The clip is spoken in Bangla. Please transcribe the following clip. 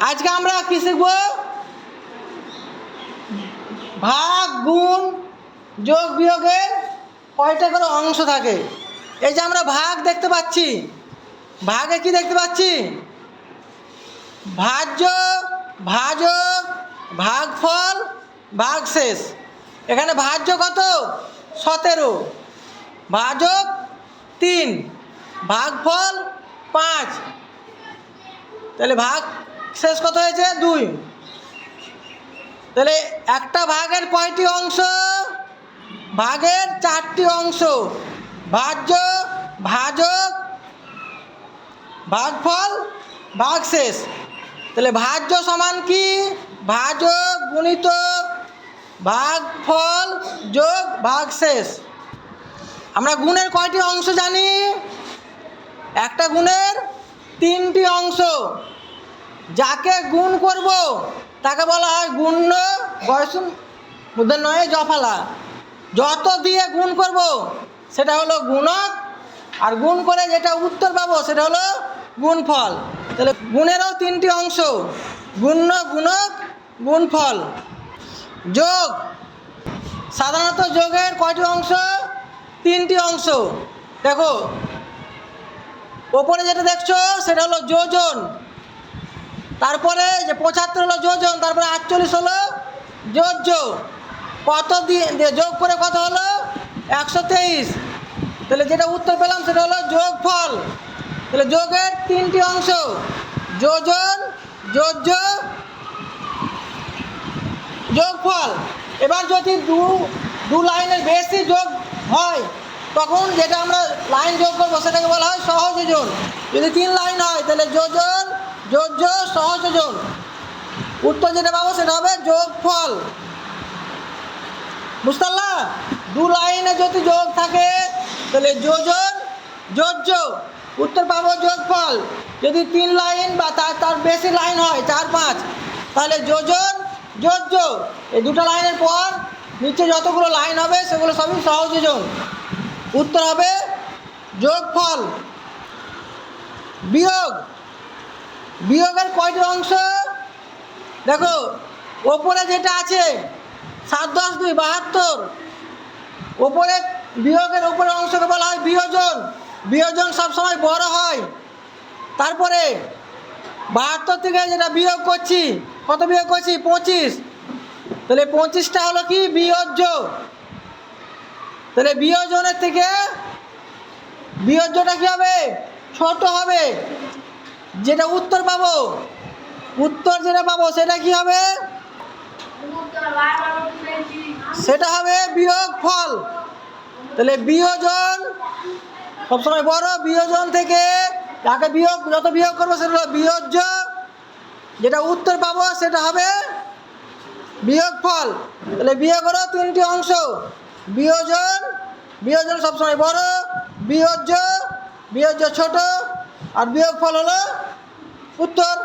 আজকে আমরা কি শিখব? ভাগ, গুণ, যোগ, বিয়োগের কয়টা করে অংশ থাকে? এই যে আমরা ভাগ দেখতে পাচ্ছি। ভাগে কি দেখতে পাচ্ছি? ভাজ্য, ভাজক, ভাগফল, ভাগশেষ। এখানে ভাজ্য কত? সতেরো। ভাজক তিন। ভাগফল পাঁচ। তাহলে ভাগ শেষ কত হয়েছে? দুই। তাহলে একটা ভাগের কয়টি অংশ? ভাগের চারটি অংশ। ভাজ্য, ভাজক, ভাগফল, ভাগশেষ। তাহলে ভাজ্য সমান কি? ভাজক গুণিত ভাগফল যোগ ভাগশেষ। আমরা গুণের কয়টি অংশ জানি? একটা গুণের তিনটি অংশ। যাকে গুণ করব, তাকে বলা হয় গুণ্য বয়সুন বুদ্ধের নয়, জফালা। যত দিয়ে গুণ করব, সেটা হলো গুণক, আর গুণ করে যেটা উত্তর পাবো, সেটা হলো গুণফল। তাহলে গুণেরও তিনটি অংশ, গুণ্য, গুণক, গুণফল। যোগ, সাধারণত যোগের কয়টি অংশ? তিনটি অংশ। দেখো, ওপরে যেটা দেখছ, সেটা হলো যোজন। তারপরে যে পঁচাত্তর হলো যোজন তারপরে আটচল্লিশ হলো যোজ্য কত দিয়ে যোগ করে কত হলো? একশো তেইশ। তাহলে যেটা উত্তর পেলাম সেটা হলো যোগফল। তাহলে যোগের তিনটি অংশ। যোজন যোজ্য যোগফল। এবার যদি দু দু লাইনের বেশি যোগ হয়, তখন যেটা আমরা লাইন যোগ করব সেটাকে বলা হয় সহযোজন। যদি তিন লাইন হয়, তাহলে যোজন যোজ্য সহযোজন উত্তর যেটা পাবো সেটা হবে যোগফল। বুঝতে পারলা? দু লাইনে যদি যোগ থাকে, তাহলে যোজন যোজ্য উত্তর পাবো যোগফল। যদি তিন লাইন বা তার তার বেশি লাইন হয়, চার, পাঁচ, তাহলে যোজন যোজ্য এই দুটো লাইনের পর নিচে যতগুলো লাইন হবে, সেগুলো সবই সহযোজন উত্তর হবে যোগফল। বিয়োগ। বিয়োগের কয়টি অংশ? দেখো, ওপরে যেটা আছে, সাত, দশ, দুই, বাহাত্তর। ওপরে, বিয়োগের ওপরে অংশকে বলা হয় বিয়োজন। বিয়োজন সবসময় বড় হয়। তারপরে, বাহাত্তর থেকে যেটা বিয়োগ করছি, কত বিয়োগ করছি? পঁচিশ। তাহলে পঁচিশটা হলো কি? বিয়োজ্য। তাহলে বিয়োজনের থেকে বিয়োজ্যটা কী হবে? ছোট হবে। যেটা উত্তর পাবো। উত্তর যেটা পাবো, সেটা কি হবে? সেটা হবে বিয়োগ ফল। তাহলে বিয়োজন সবসময় বড় বিয়োজন থেকে যাকে বিয়োগ, যত বিয়োগ করব সেটা হলো বিয়োজ্য যেটা উত্তর পাবো, সেটা হবে বিয়োগ ফল। তাহলে বিয়োগেরও তিনটি অংশ। বিয়োজন বিয়োজন সবসময় বড় বিয়োজ্য বিয়োজ্য ছোট, আর বিয়োগ ফল হলো উত্তর